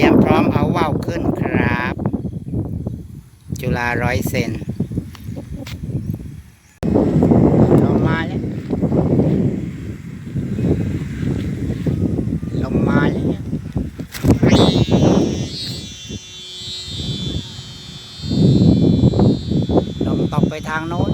รียมพร้อมเอาว่าวขึ้นครับ จุฬาร้อยเซนลงมาแล้วลงมาแล้วลมตกไปทางโน้น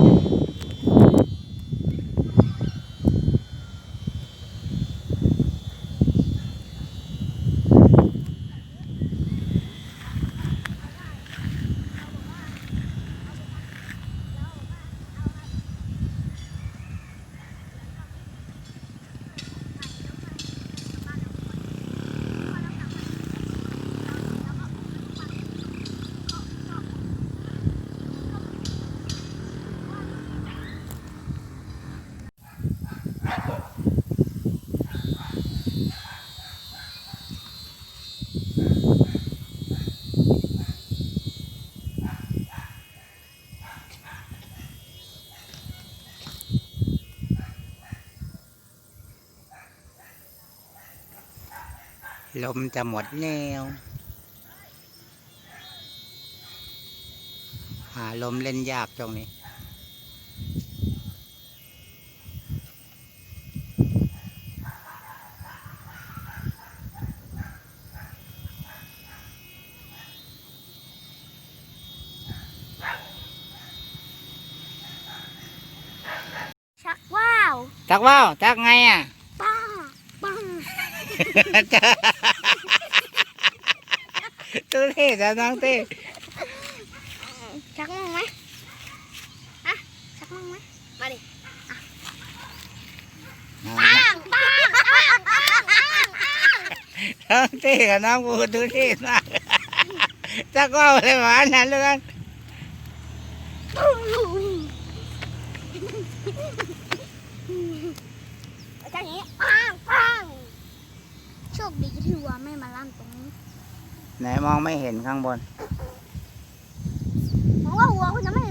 ลมจะหมดแล้วหาลมเล่นยากตรงนี้ชักว้าวจักว่าวจักไงอะป้าปัง ตัวเท่จ้ะน้องเต้ชักมั่งไหมฮะชักมั่งไหมมาดิปังปังปังปัง โชคดีที่วัวไม่มาล่ำตรงนี้ไหนมองไม่เห็นข้างบนเพราะว่าวัวคุณจะไม่